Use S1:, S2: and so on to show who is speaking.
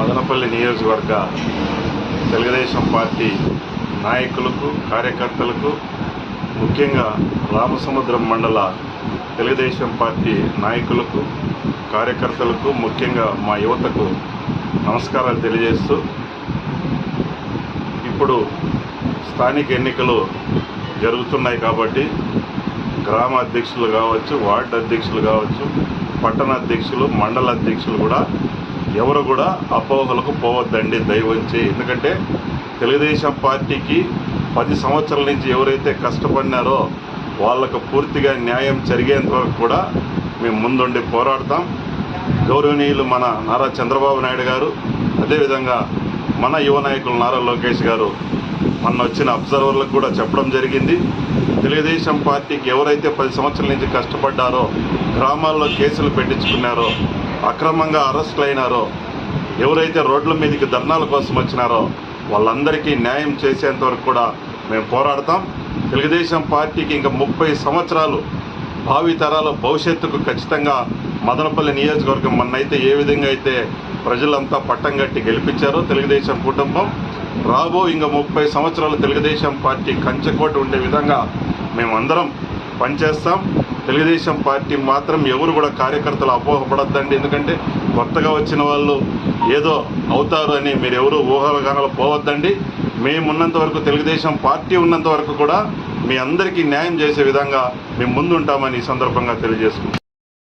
S1: మదనపల్లి నియోజకవర్గ తెలుగుదేశం పార్టీ నాయకులకు కార్యకర్తలకు ముఖ్యంగా రామసముద్రం మండల తెలుగుదేశం పార్టీ నాయకులకు కార్యకర్తలకు ముఖ్యంగా మా యువతకు నమస్కారాలు తెలియజేస్తూ ఇప్పుడు స్థానిక ఎన్నికలు జరుగుతున్నాయి కాబట్టి గ్రామ అధ్యక్షులు కావచ్చు వార్డు అధ్యక్షులు కావచ్చు పట్టణ అధ్యక్షులు మండల అధ్యక్షులు కూడా ఎవరు కూడా అపోహలకు పోవద్దండి దయవంచి. ఎందుకంటే తెలుగుదేశం పార్టీకి పది సంవత్సరాల నుంచి ఎవరైతే కష్టపడినారో వాళ్ళకు పూర్తిగా న్యాయం జరిగేంత వరకు కూడా మేము ముందుండి పోరాడతాం. గౌరవనీయులు మన నారా చంద్రబాబు నాయుడు గారు అదేవిధంగా మన యువ నాయకులు నారా లోకేష్ గారు మొన్న వచ్చిన అబ్జర్వర్లకు కూడా చెప్పడం జరిగింది. తెలుగుదేశం పార్టీకి ఎవరైతే పది సంవత్సరాల నుంచి కష్టపడ్డారో గ్రామాల్లో కేసులు పెట్టించుకున్నారో అక్రమంగా అరెస్టులు అయినారో ఎవరైతే రోడ్ల మీదకి ధర్నాల కోసం వచ్చినారో వాళ్ళందరికీ న్యాయం చేసేంత వరకు కూడా మేము పోరాడతాం. తెలుగుదేశం పార్టీకి ఇంకా ముప్పై సంవత్సరాలు భావితరాల భవిష్యత్తుకు ఖచ్చితంగా మదనపల్లి నియోజకవర్గం మొన్నైతే ఏ విధంగా అయితే ప్రజలంతా పట్టం కట్టి గెలిపించారో తెలుగుదేశం కుటుంబం రాబో ఇంకా ముప్పై సంవత్సరాలు తెలుగుదేశం పార్టీ కంచెకోట ఉండే విధంగా మేమందరం పనిచేస్తాం. తెలుగుదేశం పార్టీ మాత్రం ఎవరు కూడా కార్యకర్తలు అపోహపడద్దండి. ఎందుకంటే కొత్తగా వచ్చిన వాళ్ళు ఏదో అవుతారు అని మీరు ఎవరు ఊహాగానాలు పోవద్దండి. మేమున్నంత వరకు తెలుగుదేశం పార్టీ ఉన్నంత వరకు కూడా మీ అందరికీ న్యాయం చేసే విధంగా మేము ముందుంటామని ఈ సందర్భంగా తెలియజేసుకుంటాం